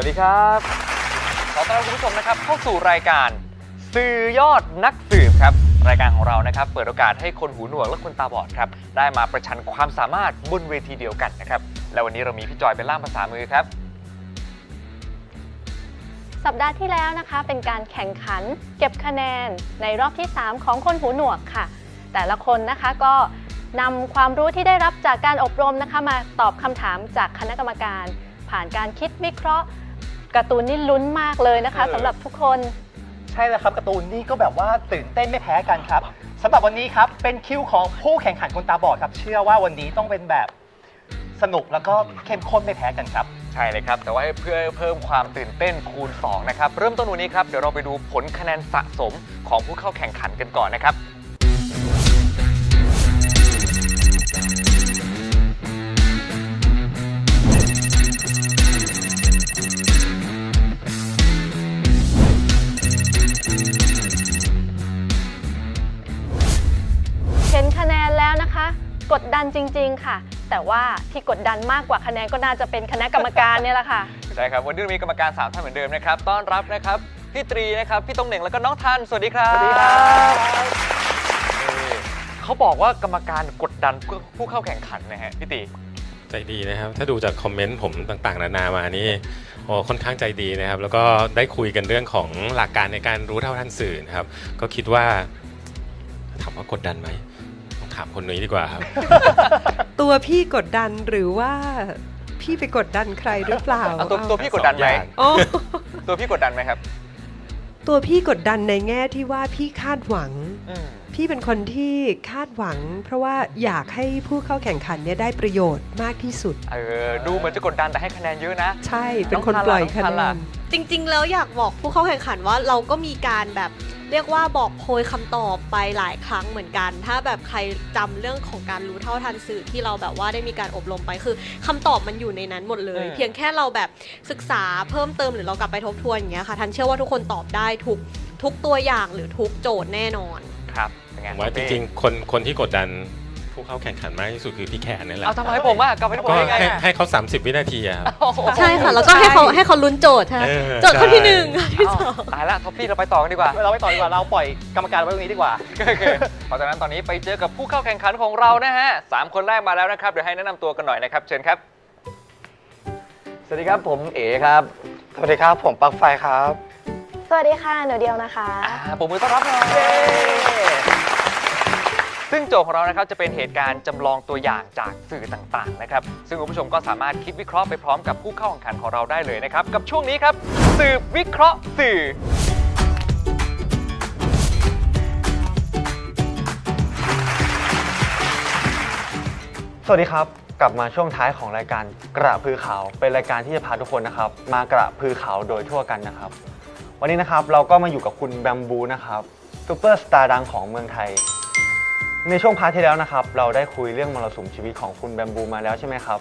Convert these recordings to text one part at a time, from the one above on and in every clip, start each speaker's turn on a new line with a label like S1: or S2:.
S1: วัสดีครับ ขอต้อนรับคุณผู้ชมนะครับเข้าสู่รายการ สื่อยอดนักสืบครับ รายการของเรานะครับ เปิดโอกาสให้คนหูหนวกและคนตาบอดครับได้มาประชันความสามารถบนเวทีเดียวกันนะครับ และวันนี้เรามีพี่จอยเป็นล่ามภาษามือครับ
S2: สัปดาห์ที่แล้วนะคะ เป็นการแข่งขันเก็บคะแนนในรอบที่ 3 ของคนหูหนวกค่ะ แต่ละคนนะคะก็นำความรู้ที่ได้รับจากการอบรมนะคะมาตอบคำถามจากคณะกรรมการ ผ่านการคิดวิเคราะห์ การ์ตูนนี่ลุ้นมากเลยนะคะ
S3: เออ
S2: สำหรับทุกคน
S3: ใช่แล้วครับการ์ตูนนี่ก็แบบว่าตื่นเต้นไม่แพ้กันครับสำหรับวันนี้ครับเป็นคิวของผู้แข่งขันคนตาบอดครับ เชื่อว่าวันนี้ต้องเป็นแบบสนุกแล้วก็เข้มข้นไม่แพ้กันครับ
S1: ใช่เลยครับ แต่ว่าเพื่อเพิ่มความตื่นเต้นคูณ 2 นะครับ เริ่มต้นวันนี้ครับ เดี๋ยวเราไปดูผลคะแนนสะสมของผู้เข้าแข่งขันกันก่อนนะครับ
S2: กดดันจริง ๆ ค่ะ แต่ว่าที่กดดันมากกว่าคะแนนก็น่าจะเป็นคณะกรรมการเนี่ยแหละค่ะ
S1: ใช่ครับวันนี้เรามีกรรมการ3ท่านเหมือนเดิมนะครับต้อนรับนะครับพี่ตรีนะครับพี่ตงเหน่งแล้วก็น้องทันสวัสดีครับ
S3: สวัสดีครับ
S1: นี่เขาบอกว่ากรรมการกดดันผู้ผู้เข้าแข่งขันนะฮะพี่ตี
S4: ใจดีนะครับ ถ้าดูจากคอมเมนต์ผมต่างๆ นานามานี่โอ้ค่อนข้างใจดีนะครับ แล้วก็ได้คุยกันเรื่องของหลักการในการรู้เท่าทันสื่อนะครับ ก็คิดว่าถามว่ากดดันไหมต้องถามคนนี้ดีกว่าครับ
S5: ตัวพี่กดดันหรือว่าพี่ไปกดดันใครหรือเปล่า
S1: เอาตัว
S5: เอา
S1: ตัวพี่กดดันไหม
S4: สองอย่าง
S5: โอ้
S1: ตัวพี่กดดันไหมครับ
S5: ตัวพี่กดดันในแง่ที่ว่าพี่คาดหวัง
S1: อืม
S5: พี่เป็นคนที่คาดหวัง เพราะว่าอยากให้ผู้เข้าแข่งขันเนี่ยได้ประโยชน์มากที่สุด
S1: เออ ดูเหมือนจะกดดันแต่ให้คะแนนเยอะนะ
S5: ใช่เป็นคน
S1: น้อง
S5: ปล่อย
S1: ทันล่ะน้องทัน
S5: คะแน
S1: ล่ะ
S5: น
S6: จริง ๆ แล้วอยากบอกผู้เข้าแข่งขันว่าเราก็มีการแบบเรียกว่าบอกโพยคำตอบไปหลายครั้งเหมือนกัน ถ้าแบบใครจำเรื่องของการรู้เท่าทันสื่อที่เราแบบว่าได้มีการอบรมไปคือคำตอบมันอยู่ในนั้นหมดเลย
S1: อืม
S6: เพียงแค่เราแบบศึกษาเพิ่มเติมหรือเรากลับไปทบทวนอย่างเงี้ยค่ะทันเชื่อว่าทุกคนตอบได้ทุกทุกตัวอย่างหรือทุกโจทย์แน่นอน
S1: ครับ เป็นไง
S4: ผมว่าจริงๆ คนคนที่กดดันผู้เข้าแข่งขันมากที่สุดคือพี่แขนนี่แหละ
S1: เอาทำไมผมอะกลับไปที่ผม
S4: ก็
S1: ได้ไง
S4: ให้
S1: อะ
S4: ให้เขา 30 วินาทีอะครับ
S1: โอ้โห
S6: ใช่ค่ะแล้วก็ให้เขาให้เขาลุ้นโจทย์ใช่ไหม
S4: เออ
S6: โจทย์ข้อที่
S4: ใช่
S6: หนึ่งข้อที่สอง
S1: ตายละท็อปปี้เราไปต่อกันดีกว่า
S3: เราไปต่อดีกว่าเราปล่อยกรรมการไว้ตรงนี้ดีกว่า
S1: โอเคเพราะฉะนั้นตอนนี้ไปเจอกับผู้เข้าแข่งขันของเรานะฮะสามคนแรกมาแล้วนะครับ เดี๋ยวให้แนะนำตัวกันหน่อยนะครับ เชิญครับ สวัสดีครับผมเอ๋ครับ
S3: สวัสดีครับ ผมปลั๊กไฟครับ
S2: สวัสดีค่ะ หนูเดียวนะคะ
S1: อ่าผมมือต้อนรับหน่อย ซึ่งโจทย์ของเรานะครับจะเป็นเหตุการณ์จำลองตัวอย่างจากสื่อต่างๆนะครับซึ่งคุณผู้ชมก็สามารถคิดวิเคราะห์ไปพร้อมกับผู้เข้าแข่งขันของเราได้เลยนะครับกับช่วงนี้ครับสืบวิเคราะห์สื่อ
S7: สวัสดีครับ กลับมาช่วงท้ายของรายการกระพือขาวเป็นรายการที่จะพาทุกคนนะครับ มากระพือขาวโดยทั่วกันนะครับ วันนี้นะครับเราก็มาอยู่กับคุณแบมบูนะครับซูเปอร์สตาร์ดังของเมืองไทย ในช่วงพาร์ทที่แล้วนะครับ เราได้คุยเรื่องมรสุมชีวิตของคุณแบมบูมาแล้วใช่ไหมครับ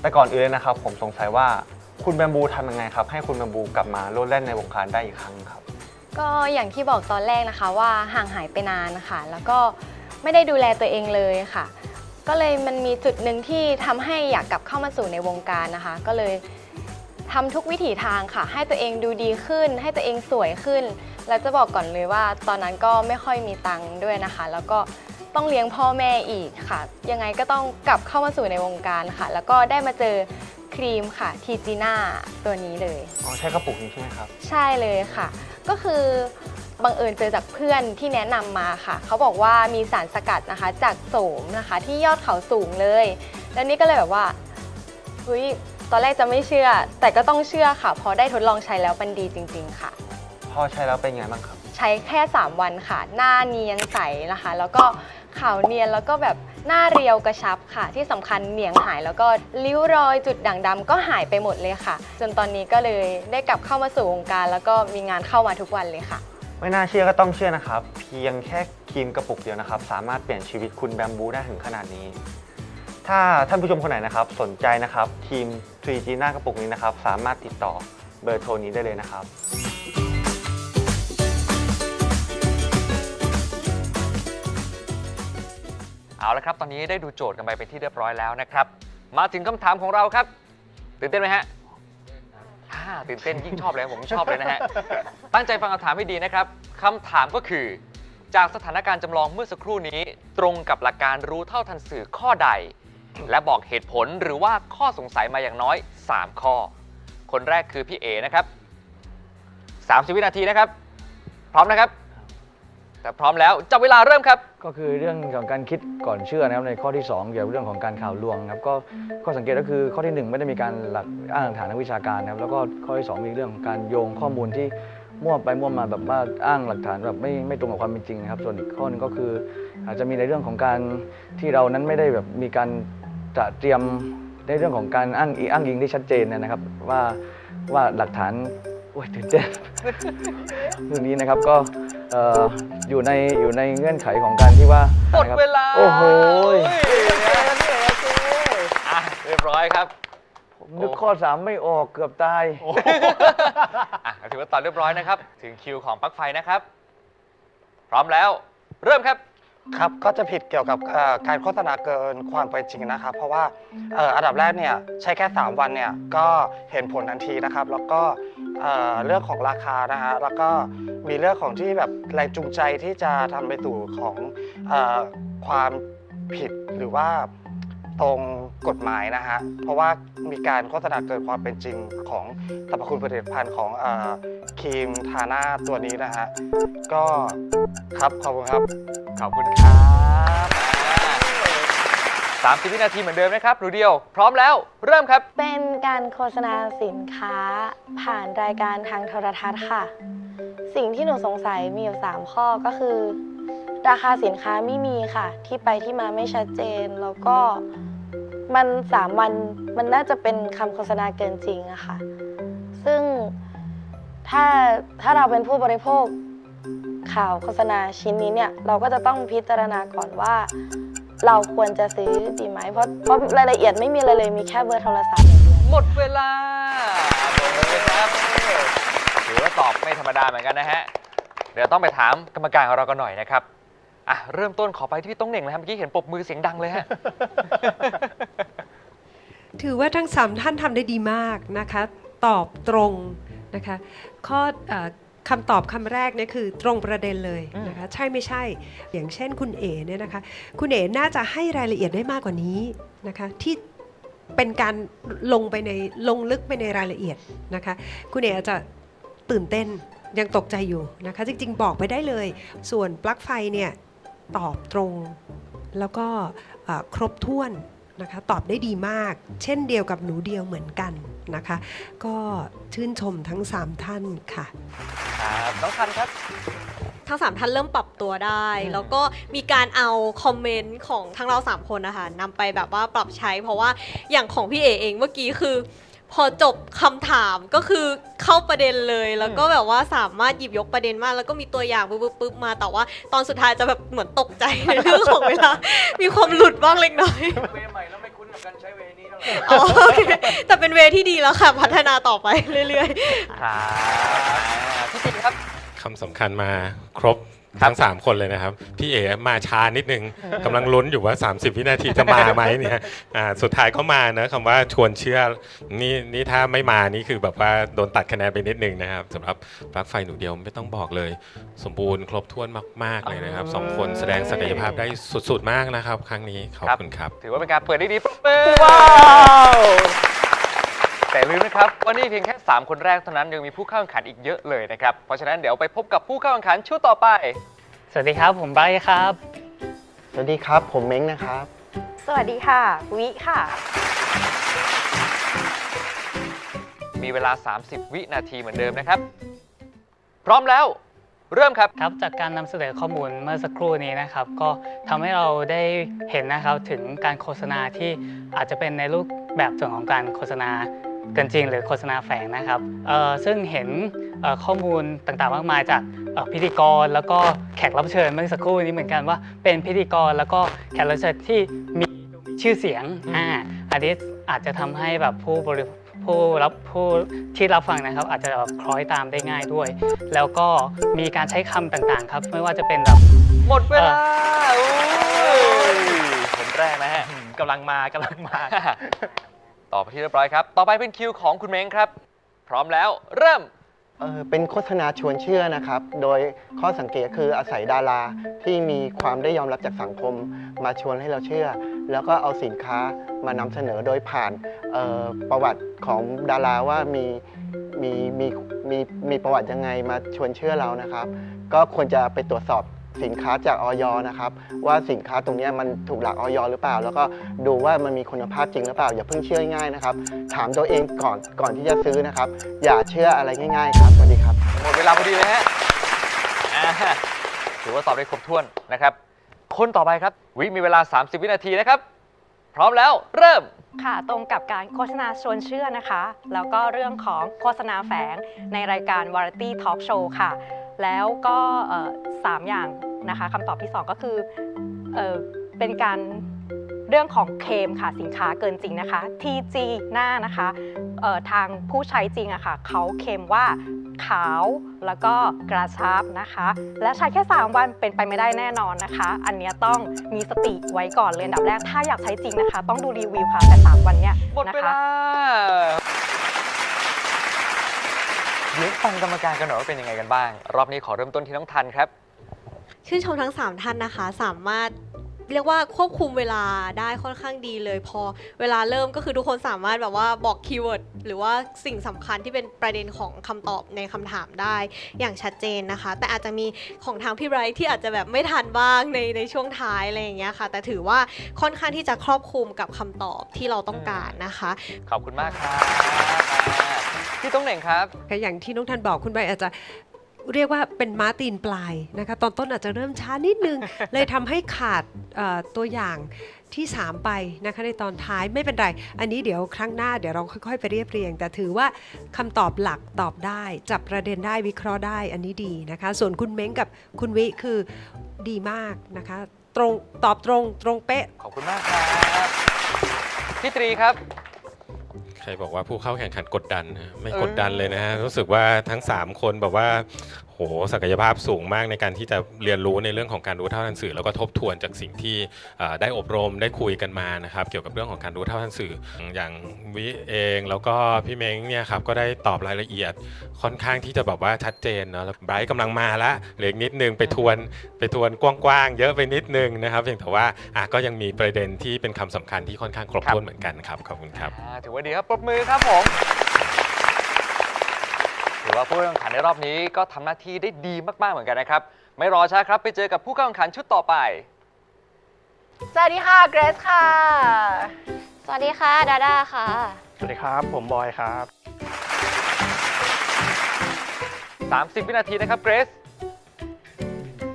S7: แต่ก่อนอื่นเลยนะครับ ผมสงสัยว่าคุณแบมบูทำยังไงครับ ให้คุณแบมบูกลับมาโลดแล่นในวงการได้อีกครั้งครับ
S2: ก็อย่างที่บอกตอนแรกนะคะว่าห่างหายไปนานนะคะแล้วก็ไม่ได้ดูแลตัวเองเลยค่ะ ก็เลยมันมีจุดหนึ่งที่ทำให้อยากกลับเข้ามาสู่ในวงการนะคะ ก็เลยทำทุกวิถีทางค่ะ ให้ตัวเองดูดีขึ้น ให้ตัวเองสวยขึ้น แล้วจะบอกก่อนเลยว่า ตอนนั้นก็ไม่ค่อยมีตังค์ด้วยนะคะ แล้วก็ ต้องเลี้ยงพ่อแม่อีกค่ะ ยังไงก็ต้องกลับเข้ามาสู่ในวงการค่ะ แล้วก็ได้มาเจอครีมค่ะทีจีน่าตัวนี้เลย
S7: อ๋อใช่กระปุกนี้ใช่ไหมครับ
S2: ใช่เลยค่ะ ก็คือบังเอิญเจอจากเพื่อนที่แนะนำมาค่ะ เขาบอกว่ามีสารสกัดนะคะ จากโสมนะคะที่ยอดเขาสูงเลย แล้วนี่ก็เลยแบบว่าเฮ้ยตอนแรกจะไม่เชื่อ แต่ก็ต้องเชื่อค่ะเพราะได้ทดลองใช้แล้วมันดีจริง ๆ ค่ะ
S7: พอใช้แล้วเป็นไงบ้างครับ
S2: ใช้แค่ 3 วันค่ะ หน้าเนียนใสนะคะ แล้วก็ ขาวเนียนแล้วก็แบบหน้าเรียวกระชับค่ะ ที่สำคัญเหนียงหายแล้วก็ริ้วรอยจุดด่างดำก็หายไปหมดเลยค่ะ จนตอนนี้ก็เลยได้กลับเข้ามาสู่วงการ แล้วก็มีงานเข้ามาทุกวันเลยค่ะ
S7: ไม่น่าเชื่อก็ต้องเชื่อนะครับ เพียงแค่ครีมกระปุกเดียวนะครับ สามารถเปลี่ยนชีวิตคุณแบมบูได้ถึงขนาดนี้ ถ้าท่านผู้ชมคนไหนนะครับ สนใจนะครับครีม 3G หน้ากระปุกนี้นะครับ สามารถติดต่อเบอร์โทรนี้ได้เลยนะครับ
S1: เอาละครับ ตอนนี้ได้ดูโจทย์กันไปเป็นที่เรียบร้อยแล้วนะครับ มาถึงคำถามของเราครับ ตื่นเต้นไหมฮะอ่าตื่นเต้นยิ่งชอบเลยผมชอบเลยนะฮะ ตั้งใจฟังคำถามให้ดีนะครับคำถามก็คือ จากสถานการณ์จำลองเมื่อสักครู่นี้ ตรงกับหลักการรู้เท่าทันสื่อข้อใด และบอกเหตุผลหรือว่าข้อสงสัยมาอย่างน้อย 3 ข้อ คนแรกคือพี่เอนะครับ 30 วินาทีนะครับ พร้อมนะครับ ถ้าพร้อมแล้วจับเวลาเริ่มครับ
S8: ก็คือเรื่องของการคิดก่อนเชื่อนะครับในข้อที่ 2 เกี่ยวกับเรื่องของการข่าวลวงครับก็ข้อสังเกตก็คือข้อทีหนึ่1 ไม่ได้มีการหลักอ้างหลักฐานทางวิชาการนะครับแล้วก็ข้อที่ 2 มีเรื่องของการโยงข้อมูลที่มั่วไปมั่วมาแบบว่าอ้างหลักฐานแบบไม่ไม่ตรงกับความเป็นจริงนะครับ ส่วนอีกข้อหนึงก็คือ อาจจะมีในเรื่องของการที่เรานั้นไม่ได้แบบมีการตระเตรียมในเรื่องของการอ้างอิอ้างอิงที่ชัดเจนนะครับ ว่าว่าหลักฐานโอ้ยตื่นเต้นเรื่องนี้นะครับก็ อ่ออยู่ในอยู่ในเงื่อนไขของการที่ว่า
S1: หมด
S8: นะครับ
S1: เวลา
S8: โอ้โห
S1: อะเรียบร้อยครับ
S8: ผมนึกข้อสามไม่ออกเกือบตาย
S1: อะถือว่าตอบเรียบร้อยนะครับ ถึงคิวของปลั๊กไฟนะครับ พร้อมแล้ว เริ่มครับ
S9: ครับก็จะผิดเกี่ยวกับเอ่อการโฆษณาเกินความเป็นจริงนะครับ เพราะว่าเอ่ออันดับแรกเนี่ยใช้แค่ 3 วันเนี่ยก็เห็นผลทันทีนะครับ แล้วก็เอ่อเรื่องของราคานะฮะแล้วก็มีเรื่องของที่แบบแรงจูงใจที่จะทำไปสู่ของเออความผิดหรือว่า ตรงกฎหมายนะฮะ เพราะว่ามีการโฆษณาเกินความเป็นจริงของสรรพคุณผลิตภัณฑ์ของเออครีมทาหน้าตัวนี้นะฮะ ก็ครับขอบคุณครับ
S1: ขอบคุณครับสามสิบวินาทีเหมือนเดิมนะครับหนูเดียว พร้อมแล้ว เริ่มครับ
S2: เป็นการโฆษณาสินค้า ผ่านรายการทางโทรทัศน์ค่ะ สิ่งที่หนูสงสัยมีอยู่ 3 ข้อก็คือ ราคาสินค้าไม่มีค่ะ ที่ไปที่มาไม่ชัดเจน แล้วก็มันสามวันมันน่าจะเป็นคำโฆษณาเกินจริงอะค่ะ ซึ่งถ้าถ้าเราเป็นผู้บริโภคข่าวโฆษณาชิ้นนี้เนี่ย เราก็จะต้องพิจารณาก่อนว่า เราควรจะซื้อดีไหมเพราะเพราะรายละเอียดไม่มีอะไรเลยมีแค่เบอร์โทรศัพท์อย่างเดียว
S1: หมดเวลาหมดเลยครับถือว่าตอบไม่ธรรมดาเหมือนกันนะฮะ เดี๋ยวต้องไปถามกรรมการของเรากันหน่อยนะครับ อะเริ่มต้นขอไปที่พี่ต้องเหน่งเลยครับเมื่อกี้เห็นปรบมือเสียงดังเลยฮะ
S5: ถือว่าทั้งสามท่านทำได้ดีมากนะคะ ตอบตรงนะคะ ข้อเออคำตอบคำแรกเนี่ยคือตรงประเด็นเลยนะคะ ใช่ไม่ใช่ อย่างเช่นคุณเอ๋เนี่ยนะคะ คุณเอ๋น่าจะให้รายละเอียดได้มากกว่านี้นะคะ ที่เป็นการลงไปในลงลึกไปในรายละเอียดนะคะ คุณเอ๋อาจจะตื่นเต้นยังตกใจอยู่นะคะ จริงๆ บอกไปได้เลย ส่วนปลั๊กไฟเนี่ย ตอบตรง แล้วก็เอ่อครบถ้วนนะคะตอบได้ดีมาก เช่นเดียวกับหนูเดียวเหมือนกันนะคะ ก็ชื่นชมทั้ง 3 ท่านค่ะ
S1: ครับน้องทันครับ
S6: ทั้งสามท่านเริ่มปรับตัวได้
S1: อืม
S6: แล้วก็มีการเอาคอมเมนต์ของทั้งเราสามคนนะคะนำไปแบบว่าปรับใช้ เพราะว่าอย่างของพี่เอเองเมื่อกี้คือ พอจบคำถามก็คือเข้าประเด็นเลยแล้วก็แบบว่าสามารถหยิบยกประเด็นมาก แล้วก็มีตัวอย่างปุ๊บปุ๊บปุ๊บมาแต่ว่าตอนสุดท้ายจะแบบเหมือนตกใจในเรื่องของเวลา มีความหลุดบ้างเล็กน้อย
S1: เวใหม่แล้วไม่คุ้นกับการใช้เวนี้เท่าไหร่
S6: อ๋อโอเคแต่เป็นเวที่ดีแล้วค่ะ พัฒนาต่อไปเรื่อยๆ
S1: ครับพี่ติ๊กครับ
S4: คำสำคัญมาครบ ทั้ง 3 คนเลยนะครับ พี่เอ๋มาช้านิดนึงกำลังลุ้นอยู่ว่า 30 วินาทีจะมาไหมเนี่ยอ่าสุดท้ายก็มานะคำว่าชวนเชื่อนี่นี่ถ้าไม่มานี่คือแบบว่าโดนตัดคะแนนไปนิดนึงนะครับสำหรับปลั๊กไฟหนูเดียวไม่ต้องบอกเลย สมบูรณ์ครบถ้วนมาก ๆ เลยนะครับสองคนแสดงศักยภาพได้สุด ๆ มากนะครับ ครั้งนี้ขอบคุณครับ
S1: ถือว่าเป็นการเปิดได้ดีปรบมือ
S3: ว้าว
S1: แต่ลืมนะครับว่านี่เพียงแค่ 3 คนแรกเท่านั้นยังมีผู้เข้าแข่งขันอีกเยอะเลยนะครับ เพราะฉะนั้นเดี๋ยวไปพบกับผู้เข้าแข่งขันชุดต่อไป
S10: สวัสดีครับ ผมไบรท์ครับ
S9: สวัสดีครับ ผมเม้งนะครับ
S2: สวัสดีค่ะ วิค่ะ
S1: มีเวลา 30 วินาทีเหมือนเดิมนะครับ พร้อมแล้ว เริ่มครับ
S10: ครับจากการนำเสนอข้อมูลเมื่อสักครู่นี้นะครับ ก็ทำให้เราได้เห็นนะครับถึงการโฆษณาที่อาจจะเป็นในรูปแบบส่วนของการโฆษณา เกินจริงหรือโฆษณาแฝงนะครับเอ่อซึ่งเห็นเอ่อข้อมูลต่างๆ มากมายจากเอ่อพิธีกรแล้วก็แขกรับเชิญเมื่อสักครู่นี้เหมือนกันว่า เป็นพิธีกรแล้วก็แขกรับเชิญที่มีชื่อเสียงอ่าอันนี้อาจจะทำให้แบบผู้บริผู้รับผู้ที่รับฟังนะครับ อาจจะแบบคล้อยตามได้ง่ายด้วย แล้วก็มีการใช้คำต่างๆ ครับ ไม่ว่าจะเป็นแบบ
S1: หมดเวลาอุ้ยคนแรกนะฮะ
S3: กำลังมากำลังมา
S1: ตอบไปที่เรียบร้อยครับ ต่อไปเป็นคิวของคุณเม้งครับ พร้อมแล้วเริ่ม
S11: เออเป็นโฆษณาชวนเชื่อนะครับ โดยข้อสังเกตคืออาศัยดาราที่มีความได้ยอมรับจากสังคม มาชวนให้เราเชื่อ แล้วก็เอาสินค้ามานำเสนอโดยผ่านเอ่อประวัติของดาราว่ามีมีมีมีมีประวัติยังไงมาชวนเชื่อเรานะครับ ก็ควรจะไปตรวจสอบ สินค้าจากออยนะครับว่าสินค้าตรงเนี้ยมันถูกหลักออยหรือเปล่า แล้วก็ดูว่ามันมีคุณภาพจริงหรือเปล่า อย่าเพิ่งเชื่อง่ายนะครับ ถามตัวเองก่อนก่อนที่จะซื้อนะครับ อย่าเชื่ออะไรง่าย ๆ ครับสวัสดีครับ
S1: หมดเวลาพอดีเลยฮะอ่าถือว่าตอบได้ครบถ้วนนะครับคนต่อไปครับวิมีเวลา 30 วินาทีนะครับ พร้อมแล้วเริ่ม
S12: ค่ะตรงกับการโฆษณาชวนเชื่อนะคะ แล้วก็เรื่องของโฆษณาแฝงในรายการ Variety Talk Show ค่ะแล้วก็เอ่อสามอย่างนะคะคำตอบที่ 2 ก็คือเออเป็นการเรื่องของเคมค่ะสินค้าเกินจริงนะคะ TG หน้านะคะทางผู้ใช้จริงอะค่ะเขาเคมว่าขาวแล้วก็กระชับนะคะ และใช้แค่ 3 วันเป็นไปไม่ได้แน่นอนนะคะ อันนี้ต้องมีสติไว้ก่อนเลยดับแรก ถ้าอยากใช้จริงนะคะ ต้องดูรีวิวค่ะแต่3วันเนี้ย
S1: หมดเวลา เดี๋ยวฟังกรรมการกันหน่อยว่าเป็นยังไงกันบ้าง รอบนี้ขอเริ่มต้นที่น้องทันครับ
S6: ชื่นชมทั้ง 3 ท่านนะคะ สามารถเรียกว่าควบคุมเวลาได้ค่อนข้างดีเลย พอเวลาเริ่มก็คือทุกคนสามารถแบบว่าบอกคีย์เวิร์ดหรือว่าสิ่งสำคัญที่เป็นประเด็นของคำตอบในคำถามได้อย่างชัดเจนนะคะ แต่อาจจะมีของทางพี่ไบรท์ที่อาจจะแบบไม่ทันบ้างในในช่วงท้ายอะไรอย่างเงี้ยค่ะ แต่ถือว่าค่อนข้างที่จะครอบคลุมกับคำตอบที่เราต้องการนะคะ
S1: ขอบคุณมากครับอ่า พี่ต้องเหน่งครับ
S5: ก็อย่างที่น้องทันบอกคุณใบอาจจะเรียกว่าเป็นม้าตีนปลายนะคะตอนต้นอาจจะเริ่มช้านิดนึง เลยทำให้ขาดเอ่อตัวอย่างที่ 3 ไปนะคะในตอนท้ายไม่เป็นไร อันนี้เดี๋ยวครั้งหน้าเดี๋ยวเราค่อยๆ ไปเรียบเรียง แต่ถือว่าคำตอบหลักตอบได้ จับประเด็นได้วิเคราะห์ได้อันนี้ดีนะคะ ส่วนคุณเม้งกับคุณวิคือดีมากนะคะ ตรงตอบตรงตรงเป๊ะ
S1: ขอบคุณมากครับ พี่ตรีครับ
S4: ใครบอกว่าผู้เข้าแข่งขันกดดันนะไม่
S1: เออ
S4: กดดันเลยนะฮะรู้สึกว่าทั้ง 3 คนแบบว่าโห ศักยภาพสูงมากในการที่จะเรียนรู้ในเรื่องของการรู้เท่าทันสื่อ แล้วก็ทบทวนจากสิ่งที่ได้อบรมได้คุยกันมานะครับ เกี่ยวกับเรื่องของการรู้เท่าทันสื่อ อย่างวิเองแล้วก็พี่เม้งเนี่ยครับก็ได้ตอบรายละเอียดค่อนข้างที่จะแบบว่าชัดเจนเนอะไบรท์กำลังมาละเหลืออีกนิดนึงไปทวนไปทวนกว้างๆเยอะไปนิดนึงนะครับเพียงแต่ว่าอะก็ยังมีประเด็นที่เป็นคำสำคัญที่ค่อนข้างครบถ้วนเหมือนกันครับขอบคุณครับ
S1: ถือว่าดีครับปรบมือครับผม ถือว่าผู้เข้าแข่งขันในรอบนี้ก็ทำหน้าที่ได้ดีมากๆเหมือนกันนะครับ ไม่รอช้าครับ ไปเจอกับผู้เข้าแข่งขันชุดต่อไป
S13: สวัสดีค่ะ เกรซค่ะ
S14: สวัสดีค่ะ ดาดาค่ะ
S15: สวัสดีครับ ผมบอยครับ
S1: 30 วินาทีนะครับเกรซ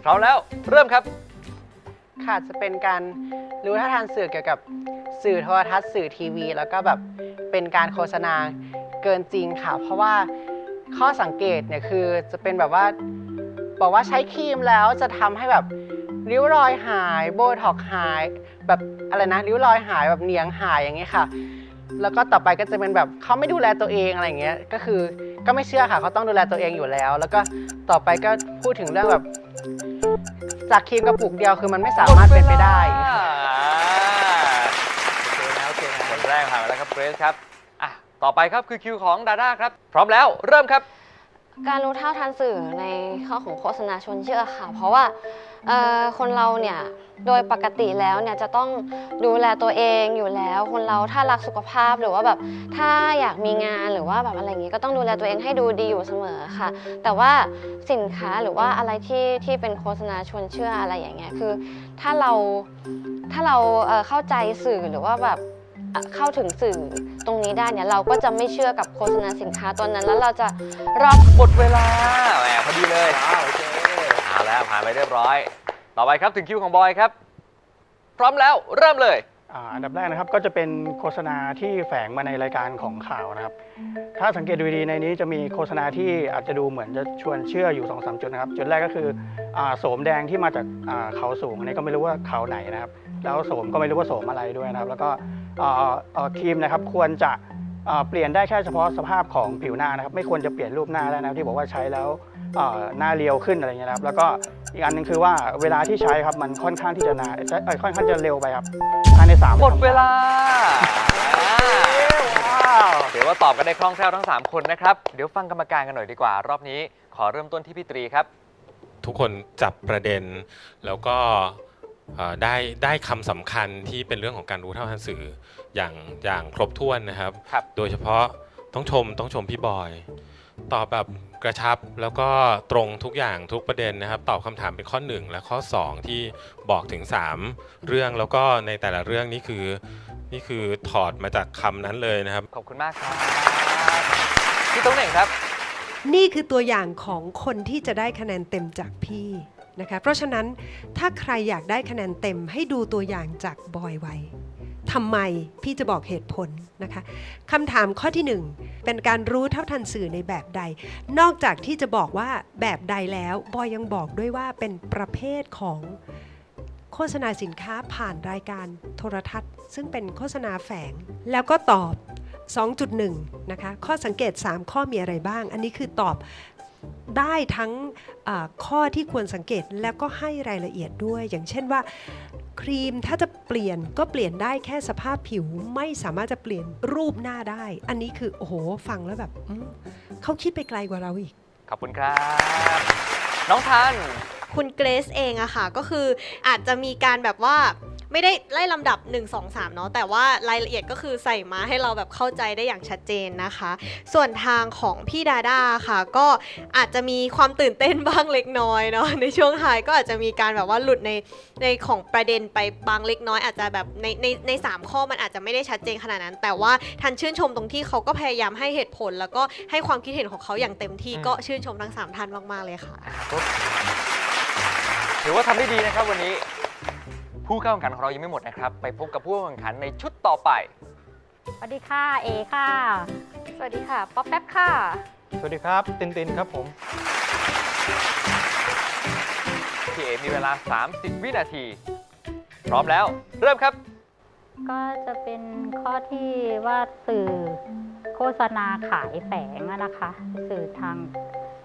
S1: พร้อมแล้วเริ่มครับ
S13: ค่ะจะเป็นการรู้ท่าทางสื่อเกี่ยวกับสื่อโทรทัศน์สื่อทีวี แล้วก็แบบเป็นการโฆษณาเกินจริงค่ะ เพราะว่า ข้อสังเกตเนี่ยคือจะเป็นแบบว่าบอกว่าใช้ครีมแล้วจะทำให้แบบริ้วรอยหายโบท็อกหาย แบบอะไรนะริ้วรอยหายแบบเนียงหายอย่างเงี้ยค่ะ แล้วก็ต่อไปก็จะเป็นแบบเขาไม่ดูแลตัวเองอะไรอย่างเงี้ยก็คือก็ไม่เชื่อค่ะเขาต้องดูแลตัวเองอยู่แล้ว แล้วก็ต่อไปก็พูดถึงเรื่องแบบจากครีมกระปุกเดียวคือมันไม่สามารถเป็นไปได้
S1: โอเคนะโอเคนะคนแรกผ่านไปแล้วครับเกรซครับ ต่อไปครับคือคิวของดาด้าครับ พร้อมแล้วเริ่มครับ
S14: การรู้เท่าทันสื่อในข้อของโฆษณาชวนเชื่อค่ะ เพราะว่าเอ่อคนเราเนี่ยโดยปกติแล้วเนี่ยจะต้องดูแลตัวเองอยู่แล้ว คนเราถ้ารักสุขภาพหรือว่าแบบถ้าอยากมีงานหรือว่าแบบอะไรอย่างงี้ก็ต้องดูแลตัวเองให้ดูดีอยู่เสมอค่ะ แต่ว่าสินค้าหรือว่าอะไรที่ที่เป็นโฆษณาชวนเชื่ออะไรอย่างเงี้ยคือถ้าเราถ้าเราเอ่อเข้าใจสื่อหรือว่าแบบ เอ่อเข้าถึงสื่อตรงนี้ได้เนี่ยเราก็จะไม่เชื่อกับโฆษณาสินค้าตัวนั้น แล้วเราจะรอบ
S1: หมดเวลาแหมพอดีเลยโอเคเอาแล้วผ่านไปเรียบร้อย ต่อไปครับถึงคิวของบอยครับ พร้อมแล้วเริ่มเลย
S15: อ่าอันดับแรกนะครับก็จะเป็นโฆษณาที่แฝงมาในรายการของข่าวนะครับ ถ้าสังเกตดูดีๆในนี้จะมีโฆษณาที่อาจจะดูเหมือนจะชวนเชื่ออยู่2อสจุดนะครับ จุดแรกก็คืออาโสมแดงที่มาจากอ่าเขาสูงอันนี้ก็ไม่รู้ว่าเขาไหนนะครับ แล้วโสมก็ไม่รู้ว่าโสมอะไรด้วยนะครับ แล้วก็อ่าอ่า ครีมนะครับควรจะอ่าเปลี่ยนได้แค่เฉพาะสภาพของผิวหน้านะครับ ไม่ควรจะเปลี่ยนรูปหน้าได้นะครับที่บอกว่าใช้แล้วอ่าหน้าเรียวขึ้นอะไรเงี้ยนะครับ แล้วก็อีกอันหนึงคือว่าเวลาที่ใช้ครับมันค่อนข้างที่จะนานเอ้ยค่อนข้างจะเร็วไปครับภายในสาม
S1: หมดเวลาอ่าถือว่าตอบกันได้คล่องแคล่วทั้ง 3 คนนะครับ เดี๋ยวฟังกรรมการกันหน่อยดีกว่า รอบนี้ขอเริ่มต้นที่พี่ตรีครับ
S4: ทุกคนจับประเด็นแล้วก็เอ่อ ได้ได้คำสำคัญที่เป็นเรื่องของการรู้เท่าทันสื่ออย่างอย่างครบถ้วนนะครับ
S1: ครับ
S4: โดยเฉพาะต้องชมต้องชมพี่บอย ตอบแบบกระชับแล้วก็ตรงทุกอย่างทุกประเด็นนะครับ ตอบคำถามเป็นข้อ 1 และข้อ 2 ที่บอกถึง 3 เรื่องแล้วก็ในแต่ละเรื่องนี่คือนี่คือถอดมาจากคำนั้นเลยนะครับ
S1: ขอบคุณมากครับ พี่ตุ้งเหน่งครับ
S5: นี่คือตัวอย่างของคนที่จะได้คะแนนเต็มจากพี่ นะคะเพราะฉะนั้นถ้าใครอยากได้คะแนนเต็มให้ดูตัวอย่างจากบอยไว้ทำไมพี่จะบอกเหตุผลนะคะคำถามข้อที่หนึ่งเป็นการรู้เท่าทันสื่อในแบบใด นอกจากที่จะบอกว่าแบบใดแล้ว บอยยังบอกด้วยว่าเป็นประเภทของโฆษณาสินค้าผ่านรายการโทรทัศน์ ซึ่งเป็นโฆษณาแฝง แล้วก็ตอบ 2.1 นะคะ ข้อสังเกต 3 ข้อมีอะไรบ้าง อันนี้คือตอบ ได้ทั้งเอ่อข้อที่ควรสังเกตแล้วก็ให้รายละเอียดด้วย อย่างเช่นว่าครีมถ้าจะเปลี่ยนก็เปลี่ยนได้แค่สภาพผิวไม่สามารถจะเปลี่ยนรูปหน้าได้ อันนี้คือโอ้โหฟังแล้วแบบอืมเขาคิดไปไกลกว่าเราอีก
S1: ขอบคุณครับ น้องทัน
S6: คุณเกรซเองอะค่ะ ก็คืออาจจะมีการแบบว่า ไม่ได้ไล่ลำดับ 1 2 3เนาะแต่ว่ารายละเอียดก็คือใส่มาให้เราแบบเข้าใจได้อย่างชัดเจนนะคะ ส่วนทางของพี่ดาด้าค่ะ ก็อาจจะมีความตื่นเต้นบ้างเล็กน้อยเนาะในช่วงท้ายก็อาจจะมีการแบบว่าหลุดในในของประเด็นไปบางเล็กน้อยอาจจะแบบในในในสามข้อมันอาจจะไม่ได้ชัดเจนขนาดนั้น แต่ว่าทันชื่นชมตรงที่เขาก็พยายามให้เหตุผล แล้วก็ให้ความคิดเห็นของเขาอย่างเต็มที่
S1: อืม
S6: ก็ชื่นชมทั้งสามท่านมาก ๆ เลยค่ะ
S1: ถือว่าทำได้ดีนะครับวันนี้ ผู้เข้าแข่งขันของเรายังไม่หมดนะครับ ไปพบกับผู้แข่งขันในชุดต่อไป
S12: สวัสดีค่ะ เอค่ะ สวัสดีค่ะ ป๊อปแป๊บค่ะ
S3: สวัสดีครับ ตินตินครับผม
S1: พี่เอมีเวลา 30 วินาที พร้อมแล้ว เริ่มครับ
S16: ก็จะเป็นข้อที่ว่าสื่อโฆษณาขายแฝงอะนะคะ สื่อทาง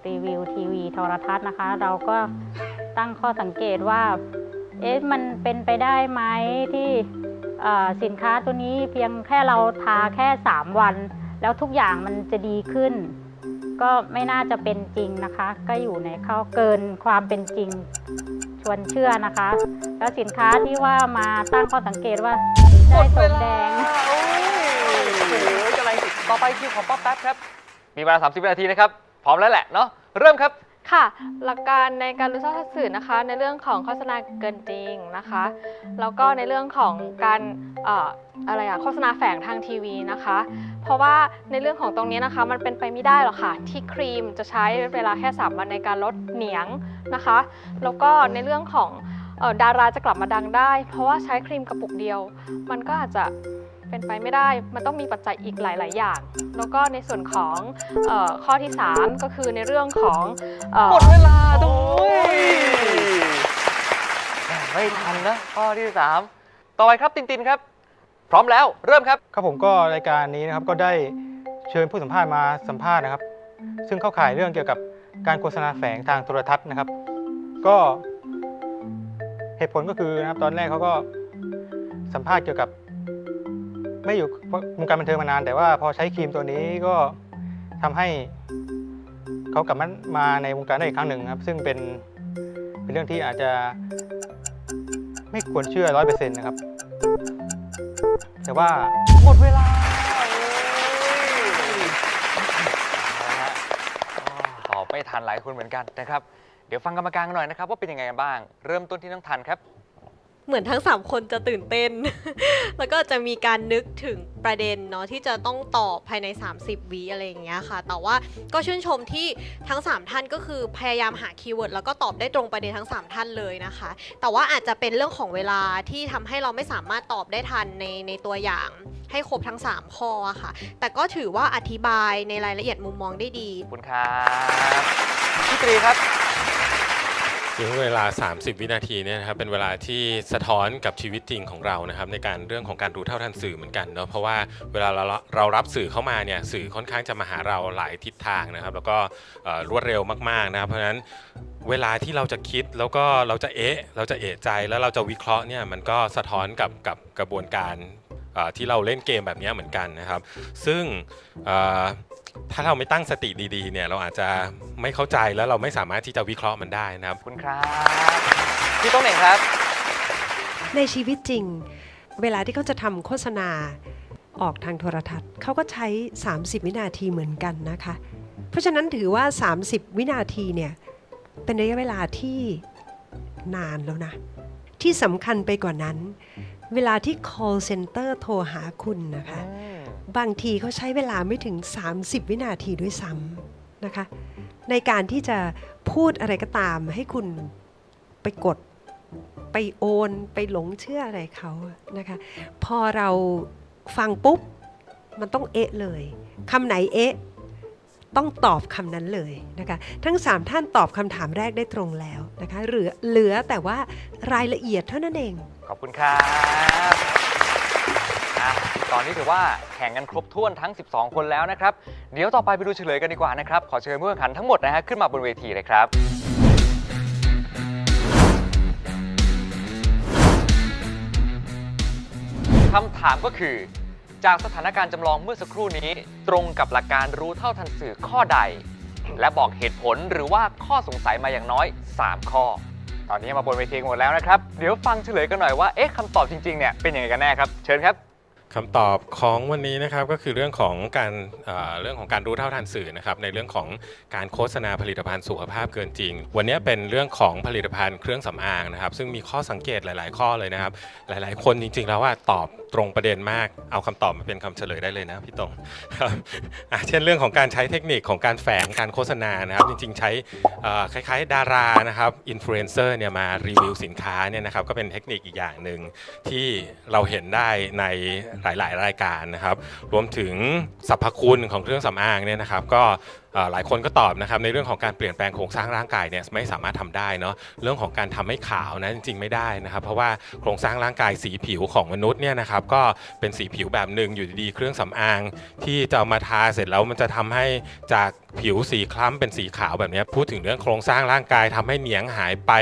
S16: รีวิวทีวีโทรทัศน์นะคะ เราก็ตั้งข้อสังเกตว่า เอ๊ะมันเป็นไปได้ไหมที่สินค้าตัวนี้เพียงแค่เราทาแค่ 3 วัน แล้วทุกอย่างมันจะดีขึ้น ก็ไม่น่าจะเป็นจริงนะคะ ก็อยู่ในข้าเกินความเป็นจริงชวนเชื่อนะคะ แล้วสินค้าที่ว่ามาตั้งข้อสังเกตว่าได้สมแดง
S1: โอ้ยกำลังต่อไปคิวของป๊อปแป๊บครับ มีเวลา 30 วินาทีนะครับ พร้อมแล้วแหละเนาะ เริ่มครับ
S17: ค่ะ หลักการในการรู้เท่าทันสื่อนะคะ ในเรื่องของโฆษณาเกินจริงนะคะ แล้วก็ในเรื่องของการอะไรอะโฆษณาแฝงทางทีวีนะคะ เพราะว่าในเรื่องของตรงนี้นะคะมันเป็นไปไม่ได้หรอกค่ะที่ครีมจะใช้เวลาแค่ 3 วันในการลดเหนียงนะคะ แล้วก็ในเรื่องของอดาราจะกลับมาดังได้ เพราะว่าใช้ครีมกระปุกเดียว มันก็อาจจะ เป็นไปไม่ได้ มันต้องมีปัจจัยอีกหลาย ๆ อย่าง แล้วก็ในส่วนของเออข้อที่ 3 ก็คือในเรื่องของเอ่อ
S1: หมดเวลาด้วยไม่ทันนะข้อที่3ต่อไปครับตินตินครับ พร้อมแล้วเริ่มครับ
S15: ครับผมก็รายการนี้นะครับก็ได้เชิญผู้สัมภาษณ์มาสัมภาษณ์นะครับ ซึ่งเข้าข่ายเรื่องเกี่ยวกับการโฆษณาแฝงทางโทรทัศน์นะครับ ก็เหตุผลก็คือนะครับตอนแรกเขาก็สัมภาษณ์เกี่ยวกับ ไม่อยู่วงการบันเทิงมานาน แต่ว่าพอใช้ครีมตัวนี้ก็ทำให้เขากลับมามาในวงการได้อีกครั้งหนึ่งครับ ซึ่งเป็นเป็นเรื่องที่อาจจะไม่ควรเชื่อร้อยเปอร์เซ็นต์นะครับ แต่ว่า
S1: หมดเวลาตอบไม่ทันหลายคนเหมือนกันนะครับ เดี๋ยวฟังกรรมการกันหน่อยนะครับ ว่าเป็นยังไงกันบ้าง เริ่มต้นที่น้องทันครับ
S6: เหมือนทั้ง 3 คนจะตื่นเต้น แล้วก็จะมีการนึกถึงประเด็นเนาะที่จะต้องตอบภายใน 30วิอะไรอย่างเงี้ยค่ะ แต่ว่าก็ชื่นชมที่ทั้ง 3 ท่านก็คือพยายามหาคีย์เวิร์ดแล้วก็ตอบได้ตรงประเด็นทั้ง 3 ท่านเลยนะคะ แต่ว่าอาจจะเป็นเรื่องของเวลาที่ทำให้เราไม่สามารถตอบได้ทันในในตัวอย่าง ให้ครบทั้ง 3 ข้ออะค่ะ แต่ก็ถือว่าอธิบายในรายละเอียดมุมมองได้ดี
S1: ขอบคุณครับพี่ตรีครับ
S4: ถึงเวลา 30 วินาทีเนี่ยนะครับเป็นเวลาที่สะท้อนกับชีวิตจริงของเรานะครับในการเรื่องของการรู้เท่าทันสื่อเหมือนกันเนาะเพราะว่าเวลาเราเรารับสื่อเข้ามาเนี่ยสื่อค่อนข้างจะมาหาเราหลายทิศทางนะครับ แล้วก็รวดเร็วมากๆนะครับเพราะฉะนั้นเวลาที่เราจะคิดแล้วก็เราจะเอ๊ะเราจะเอะใจแล้วเราจะวิเคราะห์เนี่ยมันก็สะท้อนกับกับกระบวนการที่เราเล่นเกมแบบนี้เหมือนกันนะครับ ซึ่ง ถ้าเราไม่ตั้งสติดีๆเนี่ยเราอาจจะไม่เข้าใจแล้วเราไม่สามารถที่จะวิเคราะห์มันได้นะครับ
S1: คุณครับพี่โต้งเหน่งครับ
S5: ในชีวิตจริง เวลาที่เขาจะทำโฆษณาออกทางโทรทัศน์ เขาก็ใช้ 30 วินาทีเหมือนกันนะคะ เพราะฉะนั้นถือว่า 30 วินาทีเนี่ยเป็นระยะเวลาที่นานแล้วนะ ที่สำคัญไปกว่านั้น เวลาที่ call center โทรหาคุณนะคะ บางทีเขาใช้เวลาไม่ถึง 30 วินาทีด้วยซ้ำนะคะ ในการที่จะพูดอะไรก็ตามให้คุณไปกดไปโอนไปหลงเชื่ออะไรเขานะคะพอเราฟังปุ๊บ มันต้องเอะเลยคำไหนเอะต้องตอบคำนั้นเลยนะคะทั้ง 3 ท่านตอบคำถามแรกได้ตรงแล้วนะคะเหลือเหลือแต่ว่ารายละเอียดเท่านั้นเอง
S1: ขอบคุณครับ ตอนนี้ถือว่าแข่งกันครบถ้วนทั้ง 12 คนแล้วนะครับ เดี๋ยวต่อไปไปดูเฉลยกันดีกว่านะครับ ขอเชิญผู้แข่งขันทั้งหมดนะฮะขึ้นมาบนเวทีเลยครับ คำถามก็คือ จากสถานการณ์จำลองเมื่อสักครู่นี้ ตรงกับหลักการรู้เท่าทันสื่อข้อใด และบอกเหตุผลหรือว่าข้อสงสัยมาอย่างน้อย 3 ข้อ ตอนนี้มาบนเวทีกันหมดแล้วนะครับ เดี๋ยวฟังเฉลยกันหน่อยว่า เอ๊ะคำตอบจริงๆ เนี่ยเป็นยังไงกันแน่ครับ เชิญครับ
S4: คำตอบของวันนี้นะครับก็คือเรื่องของการเอ่อเรื่องของการรู้เท่าทันสื่อนะครับในเรื่องของการโฆษณาผลิตภัณฑ์สุขภาพเกินจริง วันนี้เป็นเรื่องของผลิตภัณฑ์เครื่องสำอางนะครับซึ่งมีข้อสังเกตหลาย ๆ ข้อเลยนะครับ หลาย ๆ คนจริง ๆ แล้วว่าตอบตรงประเด็นมาก เอาคำตอบมาเป็นคำเฉลยได้เลยนะพี่ตงครับเช่นเรื่องของการใช้เทคนิคของการแฝงการโฆษณานะครับ จริง ๆ ใช้คล้าย ๆ ดารานะครับอินฟลูเอนเซอร์เนี่ยมารีวิวสินค้าเนี่ยนะครับก็เป็นเทคนิคอีกอย่างหนึ่งที่เราเห็นได้ในหลาย ๆ รายการนะครับ รวมถึงสรรพคุณของเครื่องสำอางเนี่ยนะครับ ก็ หลายคนก็ตอบนะครับในเรื่องของการเปลี่ยนแปลงโครงสร้างร่างกายเนี่ยไม่สามารถทำได้เนาะเรื่องของการทำให้ขาวนะจริงๆไม่ได้นะครับเพราะว่าโครงสร้างร่างกายสีผิวของมนุษย์เนี่ยนะครับก็เป็นสีผิวแบบหนึ่งอยู่ดีๆเครื่องสำอาง ที่จะเอามาทาเสร็จแล้วมันจะทำให้จากผิวสีคล้ำเป็นสีขาวแบบนี้พูดถึงเรื่องโครงสร้างร่างกายทำให้เหนียงหายไป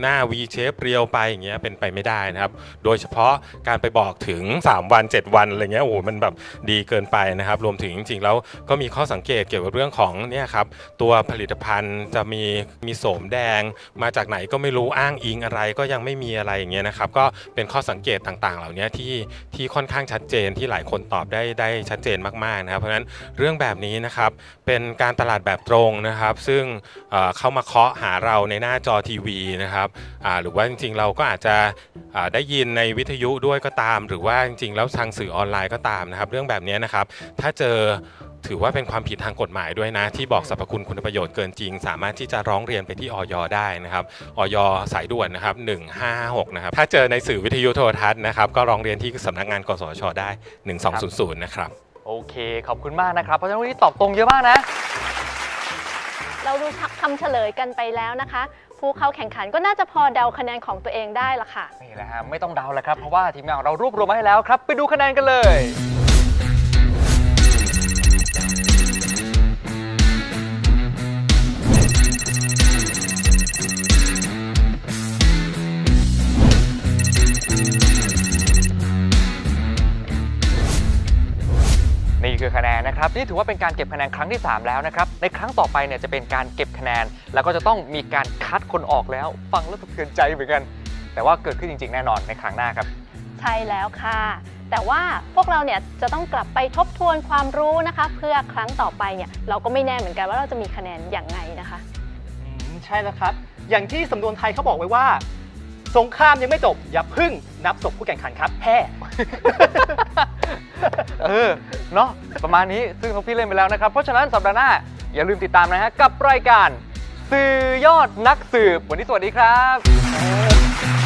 S4: หน้า V shape เรียวไปอย่างเงี้ยเป็นไปไม่ได้นะครับ โดยเฉพาะการไปบอกถึง 3 วัน 7 วันอะไรเงี้ยโอ้โหมันแบบดีเกินไปนะครับ รวมถึงจริงๆแล้วก็มีข้อสังเกตเกี่ยวกับเรื่องของเนี่ยครับตัวผลิตภัณฑ์จะมีมีโสมแดง มาจากไหนก็ไม่รู้อ้างอิงอะไรก็ยังไม่มีอะไรอย่างเงี้ยนะครับก็เป็นข้อสังเกตต่างๆ เหล่านี้ที่ที่ค่อนข้างชัดเจนที่หลายคนตอบได้ได้ชัดเจนมากๆนะครับเพราะฉะนั้นเรื่องแบบนี้นะครับเป็นการตลาดแบบตรงนะครับ ซึ่งเข้ามาเคาะหาเราในหน้าจอทีวีนะครับหรือว่าจริงๆ เราก็อาจจะได้ยินในวิทยุด้วยก็ตาม หรือว่าจริงๆ แล้วทางสื่อออนไลน์ก็ตามนะครับ เรื่องแบบนี้นะครับถ้าเจอ ถือว่าเป็นความผิดทางกฎหมายด้วยนะ ที่บอกสรรพคุณคุณประโยชน์เกินจริง สามารถที่จะร้องเรียนไปที่ออยได้นะครับออยสายด่วนนะครับ1556นะครับถ้าเจอในสื่อวิทยุโทรทัศน์นะครับก็ร้องเรียนที่สำนักงานกสชได้ 1200นะครับ
S1: โอเค ขอบคุณมากนะครับ เพราะฉะนั้นวันนี้ตอบตรงเยอะมากนะ
S18: เราดูคำเฉลยกันไปแล้วนะคะ ผู้เข้าแข่งขันก็น่าจะพอเดาคะแนนของตัวเองได้ละค่ะ
S1: นี่แหละฮะ ไม่ต้องเดาแล้วครับ เพราะว่าทีมงานของเรารวบรวมมาให้แล้วครับ ไปดูคะแนนกันเลย คือคะแนนนะครับนี่ถือว่าเป็นการเก็บคะแนนครั้งที่ 3 แล้วนะครับในครั้งต่อไปเนี่ยจะเป็นการเก็บคะแนน แล้วก็จะต้องมีการคัดคนออกแล้ว ฟังแล้วสะเทือนใจเหมือนกัน แต่ว่าเกิดขึ้นจริง ๆ แน่นอนในครั้งหน้าครับ
S18: ใช่แล้วค่ะ แต่ว่าพวกเราเนี่ยจะต้องกลับไปทบทวนความรู้นะคะ เพื่อครั้งต่อไปเนี่ยเราก็ไม่แน่เหมือนกันว่าเราจะมีคะแนนอย่างไงนะคะ
S3: อืมใช่แล้วครับ อย่างที่สำนวนไทยเขาบอกไว้ว่า สงครามยังไม่จบ อย่าพึ่งนับศพผู้แข่งขันครับแพ้
S1: เออเนาะประมาณนี้ซึ่งพวกพี่เล่นไปแล้วนะครับ เพราะฉะนั้นสัปดาห์หน้า อย่าลืมติดตามนะฮะ กับรายการ สื่อยอดนักสืบ วันนี้สวัสดีครับ